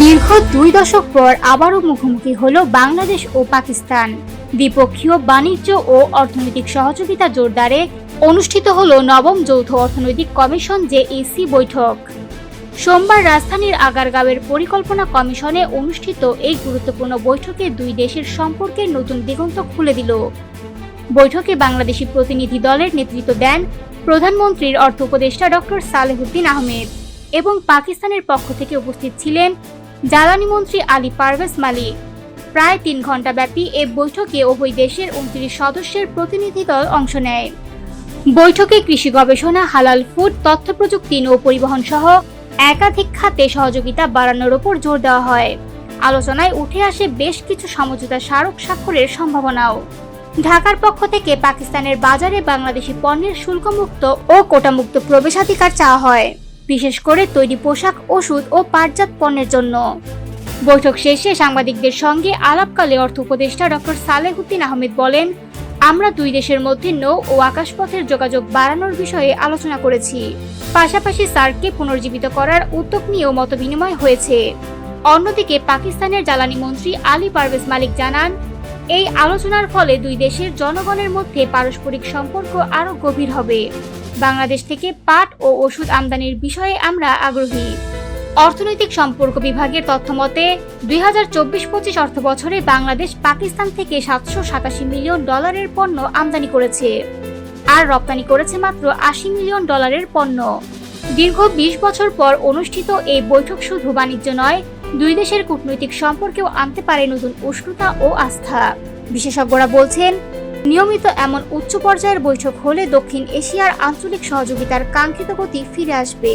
দীর্ঘ দুই দশক পর আবারও মুখোমুখি হল বাংলাদেশ ও পাকিস্তান। দ্বিপক্ষীয় বাণিজ্য ও অর্থনৈতিক সহযোগিতা জোরদারে অনুষ্ঠিত হল নবম যৌথ অর্থনৈতিক কমিশন জেএসি বৈঠক। সোমবার রাজধানীর আগারগাঁওয়ের পরিকল্পনা কমিশনে অনুষ্ঠিত এই গুরুত্বপূর্ণ বৈঠকে দুই দেশের সম্পর্কের নতুন দিগন্ত খুলে দিল। বৈঠকে বাংলাদেশি প্রতিনিধি দলের নেতৃত্ব দেন প্রধানমন্ত্রীর অর্থ উপদেষ্টা ডক্টর সালেহুদ্দিন আহমেদ। এবং পাকিস্তানের পক্ষ থেকে উপস্থিত ছিলেন জ্বালানি মন্ত্রী আলী পারভেজ মালিক। প্রায় তিন ঘণ্টা ব্যাপী এ বৈঠকে উভয় দেশের উনত্রিশ সদস্যের প্রতিনিধি দল অংশ নেয়। বৈঠকে কৃষি গবেষণা, হালাল ফুড, তথ্য প্রযুক্তি, নৌ পরিবহন সহ একাধিক খাতে সহযোগিতা বাড়ানোর ওপর জোর দেওয়া হয়। আলোচনায় উঠে আসে বেশ কিছু সমঝোতা স্মারক স্বাক্ষরের সম্ভাবনাও। ঢাকার পক্ষ থেকে পাকিস্তানের বাজারে বাংলাদেশি পণ্যের শুল্কমুক্ত ও কোটামুক্ত প্রবেশাধিকার চাওয়া হয়। বিশেষ করে তৈরি পোশাক, ওষুধ ও পাটজাত পণ্যের জন্য। বৈঠক শেষে সাংবাদিকদের সঙ্গে আলাপকালে অর্থ উপদেষ্টা ডক্টর সালেহুদ্দিন আহমেদ বলেন, আমরা দুই দেশের মধ্যে নৌ ও আকাশপথের যোগাযোগ বাড়ানোর বিষয়ে আলোচনা করেছি। পাশাপাশি সার্ককে পুনর্জীবিত করার উদ্যোগ নিয়েও মতবিনিময় হয়েছে। অন্যদিকে পাকিস্তানের জ্বালানি মন্ত্রী আলী পারভেজ মালিক জানান এই আলোচনার ফলে দুই দেশের জনগণের মধ্যে পারস্পরিক সম্পর্ক আরও গভীর হবে। বাংলাদেশ থেকে পাট ও ওষুধ আমদানির বিষয়ে আমরা আগ্রহী। অর্থনৈতিক সম্পর্ক বিভাগের তথ্য মতে, দুই হাজার চব্বিশ পঁচিশ অর্থ বছরে বাংলাদেশ পাকিস্তান থেকে সাতশো সাতাশি মিলিয়ন ডলারের পণ্য আমদানি করেছে। আর রপ্তানি করেছে মাত্র আশি মিলিয়ন ডলারের পণ্য। দীর্ঘ বিশ বছর পর অনুষ্ঠিত এই বৈঠক শুধু বাণিজ্য নয় দুই দেশের কূটনৈতিক সম্পর্কেও আনতে পারে নতুন উষ্ণতা ও আস্থা। বিশেষজ্ঞরা বলছেন, নিয়মিত এমন উচ্চ পর্যায়ের বৈঠক হলে দক্ষিণ এশিয়ার আঞ্চলিক সহযোগিতার কাঙ্ক্ষিত গতি ফিরে আসবে।